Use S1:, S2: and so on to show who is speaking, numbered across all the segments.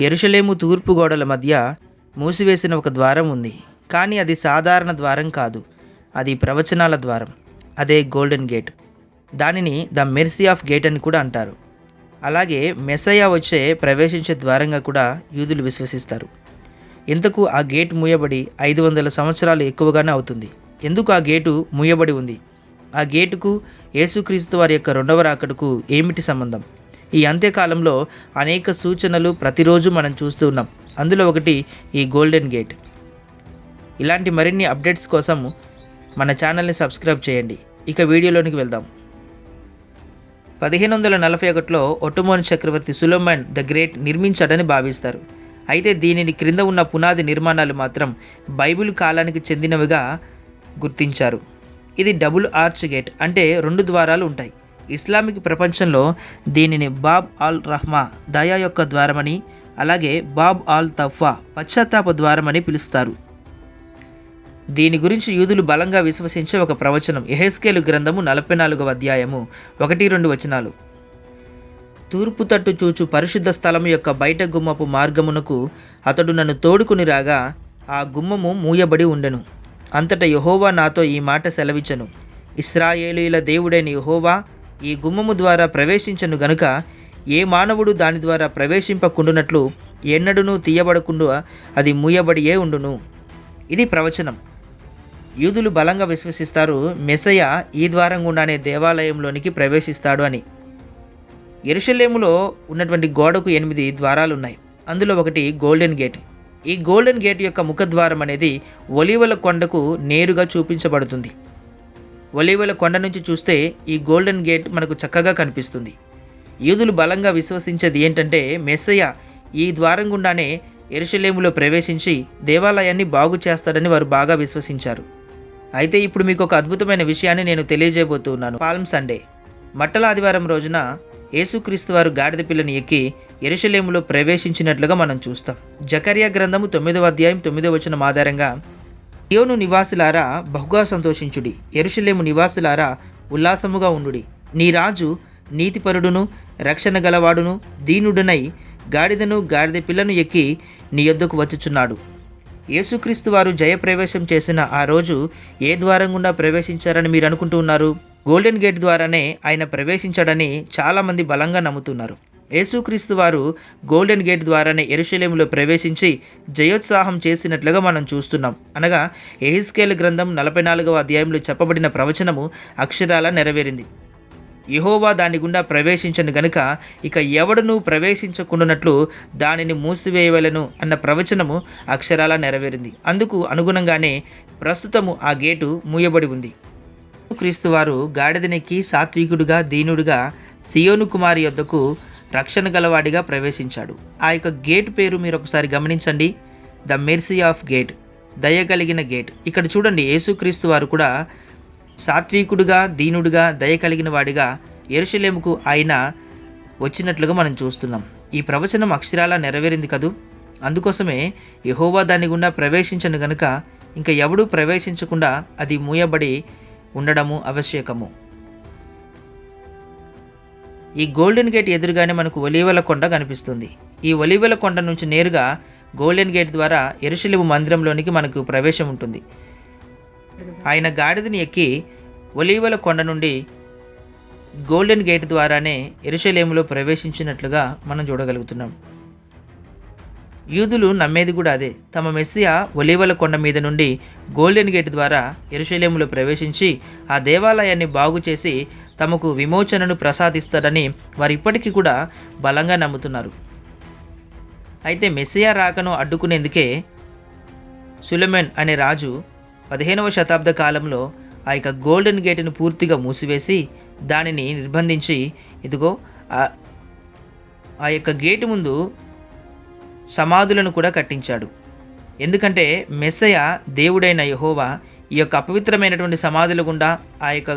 S1: ఎరుషలేము తూర్పు గోడల మధ్య మూసివేసిన ఒక ద్వారం ఉంది. కానీ అది సాధారణ ద్వారం కాదు. అది ప్రవచనాల ద్వారం. అదే గోల్డెన్ గేట్. దానిని ద మెర్సీ ఆఫ్ గేట్ అని కూడా అంటారు. అలాగే మెస్సయ్య వచ్చే ప్రవేశించే ద్వారంగా కూడా యూదులు విశ్వసిస్తారు. ఇంతకు ఆ గేట్ మూయబడి ఐదు వందల సంవత్సరాలు ఎక్కువగానే అవుతుంది. ఎందుకు ఆ గేటు మూయబడి ఉంది? ఆ గేటుకు యేసుక్రీస్తు వారి యొక్క రెండవ రాకడకు ఏమిటి సంబంధం? ఈ అంత్యకాలంలో అనేక సూచనలు ప్రతిరోజు మనం చూస్తూ ఉన్నాం. అందులో ఒకటి ఈ గోల్డెన్ గేట్ ఇలాంటి మరిన్ని అప్డేట్స్ కోసం మన ఛానల్ని సబ్స్క్రైబ్ చేయండి. ఇక వీడియోలోనికి వెళ్దాం. పదిహేను వందల నలభై ఒకటిలో ఒటోమోన్ చక్రవర్తి సులోమన్ ద గ్రేట్ నిర్మించాడని భావిస్తారు. అయితే దీనిని క్రింద ఉన్న పునాది నిర్మాణాలు మాత్రం బైబిల్ కాలానికి చెందినవిగా గుర్తించారు. ఇది డబుల్ ఆర్చ్ గేట్ అంటే రెండు ద్వారాలు ఉంటాయి. ఇస్లామిక్ ప్రపంచంలో దీనిని బాబ్ ఆల్ రహ్మా దయా యొక్క ద్వారమని అలాగే బాబ్ ఆల్ తఫ్వా పశ్చాత్తాప ద్వారమని పిలుస్తారు. దీని గురించి యూదులు బలంగా విశ్వసించే ఒక ప్రవచనం ఎహెస్కేలు గ్రంథము నలభై నాలుగవ అధ్యాయము ఒకటి రెండు వచనాలు. తూర్పు తట్టు చూచు పరిశుద్ధ స్థలము యొక్క బయట గుమ్మపు మార్గమునకు అతడు నన్ను తోడుకుని రాగా ఆ గుమ్మము మూయబడి ఉండెను. అంతటా యహోవా నాతో ఈ మాట సెలవిచ్చను ఇస్రాయేలీల దేవుడైన యహోవా ఈ గుమ్మము ద్వారా ప్రవేశించను గనుక ఏ మానవుడు దాని ద్వారా ప్రవేశింపకుండునట్లు ఎన్నడూనూ తీయబడకుండా అది మూయబడియే ఉండును. ఇది ప్రవచనం. యూదులు బలంగా విశ్వసిస్తారు మెసయ ఈ ద్వారం గుండానే దేవాలయంలోనికి ప్రవేశిస్తాడు అని. ఎరుషలేములో ఉన్నటువంటి గోడకు ఎనిమిది ద్వారాలు ఉన్నాయి అందులో ఒకటి గోల్డెన్ గేట్. ఈ గోల్డెన్ గేట్ యొక్క ముఖద్వారం అనేది ఒలివల కొండకు నేరుగా చూపించబడుతుంది. ఒలివల కొండ నుంచి చూస్తే ఈ గోల్డెన్ గేట్ మనకు చక్కగా కనిపిస్తుంది. యూదులు బలంగా విశ్వసించేది ఏంటంటే మెస్సయ్య ఈ ద్వారం గుండానే ఎరుషలేములో ప్రవేశించి దేవాలయాన్ని బాగు చేస్తాడని వారు బాగా విశ్వసించారు. అయితే ఇప్పుడు మీకు ఒక అద్భుతమైన విషయాన్ని నేను తెలియజేయబోతున్నాను. పాల్మ్ సండే. మట్టల ఆదివారం రోజున యేసుక్రీస్తు వారు గాడిద పిల్లని ఎక్కి ఎరుషలేములో ప్రవేశించినట్లుగా మనం చూస్తాం. జకర్యా గ్రంథము తొమ్మిదవ అధ్యాయం తొమ్మిదవ వచనం ఆధారంగా సియోను నివాసులారా బహుగా సంతోషించుడి. ఎరుషలేము నివాసులారా ఉల్లాసముగా ఉండుడి. నీ రాజు నీతిపరుడును రక్షణ గలవాడును దీనుడునై గాడిదను గాడిద పిల్లను ఎక్కి నీ యొద్దకు వచ్చుచున్నాడు. యేసుక్రీస్తు వారు జయప్రవేశం చేసిన ఆ రోజు ఏ ద్వారం గుండా ప్రవేశించారని మీరు అనుకుంటూ ఉన్నారు? గోల్డెన్ గేట్ ద్వారానే ఆయన ప్రవేశించాడని చాలామంది బలంగా నమ్ముతున్నారు. యేసుక్రీస్తు వారు గోల్డెన్ గేట్ ద్వారానే ఎరుశలేములో ప్రవేశించి జయోత్సాహం చేసినట్లుగా మనం చూస్తున్నాం. అనగా ఎహిస్కేల్ గ్రంథం నలభై నాలుగవ అధ్యాయంలో చెప్పబడిన ప్రవచనము అక్షరాల నెరవేరింది. యహోవా దాని గుండా ప్రవేశించను గనుక ఇక ఎవడునూ ప్రవేశించకుండానట్లు దానిని మూసివేయవలను అన్న ప్రవచనము అక్షరాల నెరవేరింది. అందుకు అనుగుణంగానే ప్రస్తుతము ఆ గేటు మూయబడి ఉంది. క్రీస్తు వారు గాడిదనెక్కి సాత్వికుడుగా దీనుడుగా సియోను కుమారి యొద్దకు రక్షణ గలవాడిగా ప్రవేశించాడు. ఆ యొక్క గేట్ పేరు మీరు ఒకసారి గమనించండి. ద మెర్సీ ఆఫ్ గేట్ దయ కలిగిన గేట్. ఇక్కడ చూడండి యేసుక్రీస్తు వారు కూడా సాత్వికుడుగా దీనుడుగా దయ కలిగిన వాడిగా ఎరుషలేముకు ఆయన వచ్చినట్లుగా మనం చూస్తున్నాం. ఈ ప్రవచనం అక్షరాల నెరవేరింది కదూ? అందుకోసమే యహోవా దాని గుండా ప్రవేశించను గనుక ఇంకా ఎవడూ ప్రవేశించకుండా అది మూయబడి ఉండడము ఆవశ్యకము ఈ గోల్డెన్ గేట్ ఎదురుగానే మనకు ఒలీవల కొండ కనిపిస్తుంది. ఈ ఒలీవల కొండ నుంచి నేరుగా గోల్డెన్ గేట్ ద్వారా ఎరుషలేము మందిరంలోనికి మనకు ప్రవేశం ఉంటుంది. ఆయన గాడిదని ఎక్కి ఒలీవల కొండ నుండి గోల్డెన్ గేట్ ద్వారానే ఎరుషలేములో ప్రవేశించినట్లుగా మనం చూడగలుగుతున్నాం. యూదులు నమ్మేది కూడా అదే. తమ మెస్సియా ఒలీవల కొండ మీద నుండి గోల్డెన్ గేట్ ద్వారా ఎరుషలేములో ప్రవేశించి ఆ దేవాలయాన్ని బాగు చేసి తమకు విమోచనను ప్రసాదిస్తాడని వారు ఇప్పటికీ కూడా బలంగా నమ్ముతున్నారు. అయితే మెస్సియా రాకను అడ్డుకునేందుకే సులమెన్ అనే రాజు పదిహేనవ శతాబ్ద కాలంలో ఆ యొక్క గోల్డెన్ గేటును పూర్తిగా మూసివేసి దానిని నిర్బంధించి ఇదిగో ఆ యొక్క గేటు ముందు సమాధులను కూడా కట్టించాడు. ఎందుకంటే మెస్సయ దేవుడైన యహోవా ఈ యొక్క అపవిత్రమైనటువంటి సమాధుల గుండా ఆ యొక్క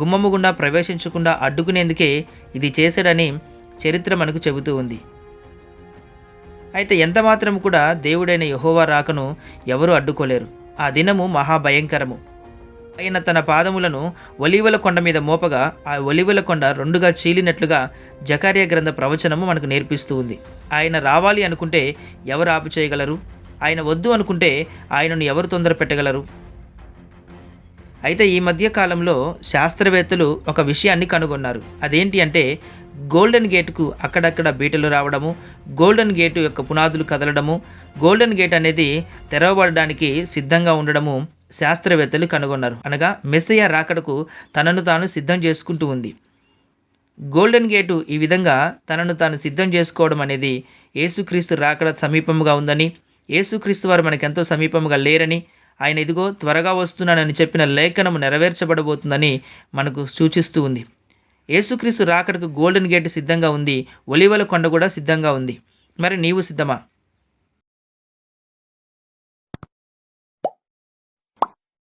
S1: గుమ్మము గుండా ప్రవేశించకుండా అడ్డుకునేందుకే ఇది చేశాడని చరిత్ర మనకు చెబుతూ ఉంది. అయితే ఎంత మాత్రం కూడా దేవుడైన యహోవా రాకను ఎవరూ అడ్డుకోలేరు. ఆ దినము మహాభయంకరము. ఆయన తన పాదములను ఒలివల కొండ మీద మోపగా ఆ ఒలివల కొండ రెండుగా చీలినట్లుగా జకార్య గ్రంథ ప్రవచనము మనకు నేర్పిస్తూ ఉంది. ఆయన రావాలి అనుకుంటే ఎవరు ఆపు చేయగలరు? ఆయన వద్దు అనుకుంటే ఆయనను ఎవరు తొందర పెట్టగలరు? అయితే ఈ మధ్య కాలంలో శాస్త్రవేత్తలు ఒక విషయాన్ని కనుగొన్నారు. అదేంటి అంటే గోల్డెన్ గేట్కు అక్కడక్కడ బీటలు రావడము గోల్డెన్ గేటు యొక్క పునాదులు కదలడము గోల్డెన్ గేట్ అనేది తెరవబడడానికి సిద్ధంగా ఉండడము శాస్త్రవేత్తలు కనుగొన్నారు. అనగా మెస్సయ్య రాకడకు తనను తాను సిద్ధం చేసుకుంటూ ఉంది. గోల్డెన్ గేటు ఈ విధంగా తనను తాను సిద్ధం చేసుకోవడం అనేది యేసుక్రీస్తు రాకడ సమీపముగా ఉందని యేసుక్రీస్తు వారు మనకెంతో సమీపముగా లేరని ఆయన ఇదిగో త్వరగా వస్తున్నానని చెప్పిన లేఖనము నెరవేర్చబడబోతుందని మనకు సూచిస్తూ ఉంది. యేసుక్రీస్తు రాకడకు గోల్డెన్ గేట్ సిద్ధంగా ఉంది ఒలివల కొండ కూడా సిద్ధంగా ఉంది. మరి నీవు సిద్ధమా?